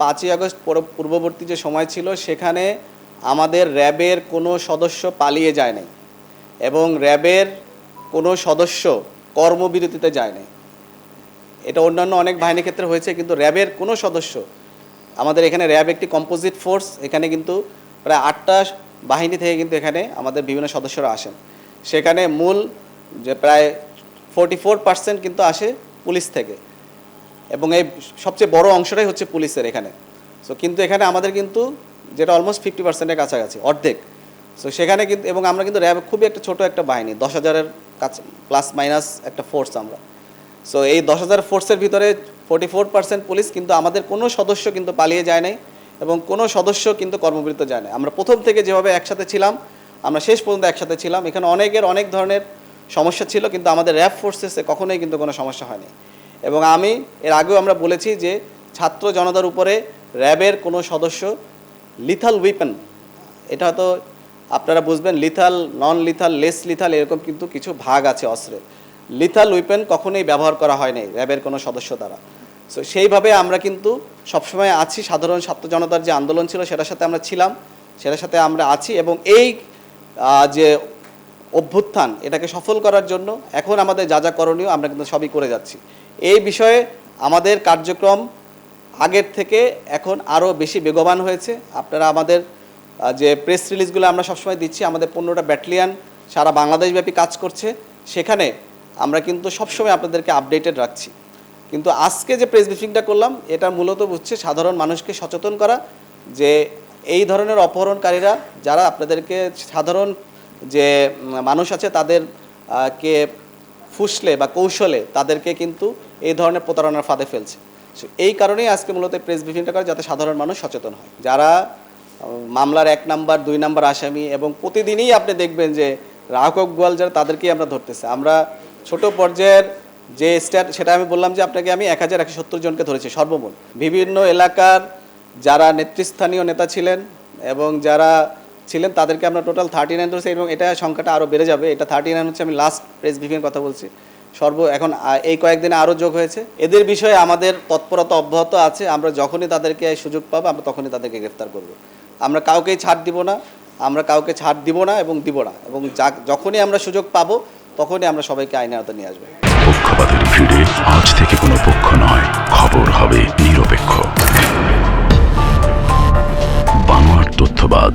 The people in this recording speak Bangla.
পাঁচই আগস্ট পর- পূর্ববর্তী যে সময় ছিল, সেখানে আমাদের র্যাবের কোনো সদস্য পালিয়ে যায় নাই এবং র্যাবের কোনো সদস্য কর্মবিরতিতে যায় নাই। এটা অন্যান্য অনেক বাহিনীর ক্ষেত্রে হয়েছে, কিন্তু র্যাবের কোনো সদস্য, আমাদের এখানে র্যাব একটি কম্পোজিট ফোর্স এখানে কিন্তু প্রায় আটটা বাহিনী থেকে কিন্তু এখানে আমাদের বিভিন্ন সদস্যরা আসেন। সেখানে মূল যে প্রায় ফোরটি ফোর পার্সেন্ট কিন্তু আসে পুলিশ থেকে। এবং এই সবচেয়ে বড় অংশটাই হচ্ছে পুলিশের এখানে। সো কিন্তু এখানে আমাদের কিন্তু যেটা অলমোস্ট ফিফটি পার্সেন্টের কাছাকাছি, অর্ধেক। সো সেখানে কিন্তু, এবং আমরা কিন্তু র্যাব খুবই একটা ছোট একটা বাহিনী, দশ হাজারের কাছে প্লাস মাইনাস একটা ফোর্স আমরা। সো এই দশ হাজার ফোর্সের ভিতরে ফোর্টি ফোর পার্সেন্ট পুলিশ, কিন্তু আমাদের কোনো সদস্য কিন্তু পালিয়ে যায় নাই এবং কোনো সদস্য কিন্তু কর্মবিরত যায় না আমরা প্রথম থেকে যেভাবে একসাথে ছিলাম, আমরা শেষ পর্যন্ত একসাথে ছিলাম। এখানে অনেকের অনেক ধরনের সমস্যা ছিল, কিন্তু আমাদের র্যাব ফোর্সেসে কখনোই কিন্তু কোনো সমস্যা হয়নি। এবং আমি এর আগেও আমরা বলেছি যে ছাত্র জনতার উপরে র্যাবের কোনো সদস্য লিথাল উইপেন এটা হয়তো আপনারা বুঝবেন lethal non lethal less lethal এরকম কিন্তু কিছু ভাগ আছে অস্ত্রের লিথাল উইপেন কখনোই ব্যবহার করা হয় নাই র্যাবের কোনো সদস্য দ্বারা। সো সেইভাবে আমরা কিন্তু সবসময় আছি, সাধারণ ছাত্র জনতার যে আন্দোলন ছিল সেটার সাথে আমরা ছিলাম, সেটার সাথে আমরা আছি এবং এই যে অভ্যুত্থান, এটাকে সফল করার জন্য এখন আমাদের যা যা করণীয় আমরা কিন্তু সবই করে যাচ্ছি। এই বিষয়ে আমাদের কার্যক্রম আগের থেকে এখন আরও বেশি বেগবান হয়েছে। আপনারা আমাদের যে প্রেস রিলিজগুলো আমরা সবসময় দিচ্ছি, আমাদের পনেরোটা ব্যাটালিয়ান সারা বাংলাদেশব্যাপী কাজ করছে। সেখানে আমরা কিন্তু সবসময় আপনাদেরকে আপডেটেড রাখছি। কিন্তু আজকে যে প্রেস ব্রিফিংটা করলাম, এটা মূলত হচ্ছে সাধারণ মানুষকে সচেতন করা যে এই ধরনের অপহরণকারীরা যারা আপনাদেরকে সাধারণ যে মানুষ আছে, তাদের কে ফুসলে বা কৌশলে তাদেরকে কিন্তু এই ধরনের প্রতারণার ফাঁদে ফেলছে। এই কারণেই আজকে মূলত প্রেস ব্রিফিংটা করে যাতে সাধারণ মানুষ সচেতন হয়। যারা মামলার এক নাম্বার, দুই নাম্বার আসামি এবং প্রতিদিনই আপনি দেখবেন যে রাহকক গোয়াল যারা, তাদেরকেই আমরা ধরতেছি। আমরা ছোট পর্যায়ের যে স্ট্যাট সেটা আমি বললাম যে আপনাকে আমি এক হাজার একশো সত্তর জনকে ধরেছি সর্বমোট। বিভিন্ন এলাকার যারা নেতৃস্থানীয় নেতা ছিলেন এবং যারা ছিলেন, তাদেরকে আমরা টোটাল থার্টি নাইন ধরেছি এবং এটা সংখ্যাটা আরও বেড়ে যাবে। এটা থার্টি নাইন হচ্ছে আমি লাস্ট প্রেস ব্রিফিংয়ের কথা বলছি। সর্ব, এখন এই কয়েকদিনে আরও যোগ হয়েছে। এদের বিষয়ে আমাদের তৎপরতা অব্যাহত আছে। আমরা যখনই তাদেরকে সুযোগ পাবো, আমরা তখনই তাদেরকে গ্রেফতার করব। আমরা কাউকেই ছাড় দিব না, আমরা কাউকে ছাড় দিব না এবং দিব না। এবং যখনই আমরা সুযোগ পাবো, তখনই আমরা সবাইকে আইনের আওতায় নিয়ে আসব। পক্ষপাতের ভিড়ে আজ থেকে কোনো পক্ষ নয়। খবর হবে নিরপেক্ষ। বানোয়ার তথ্যবাদ।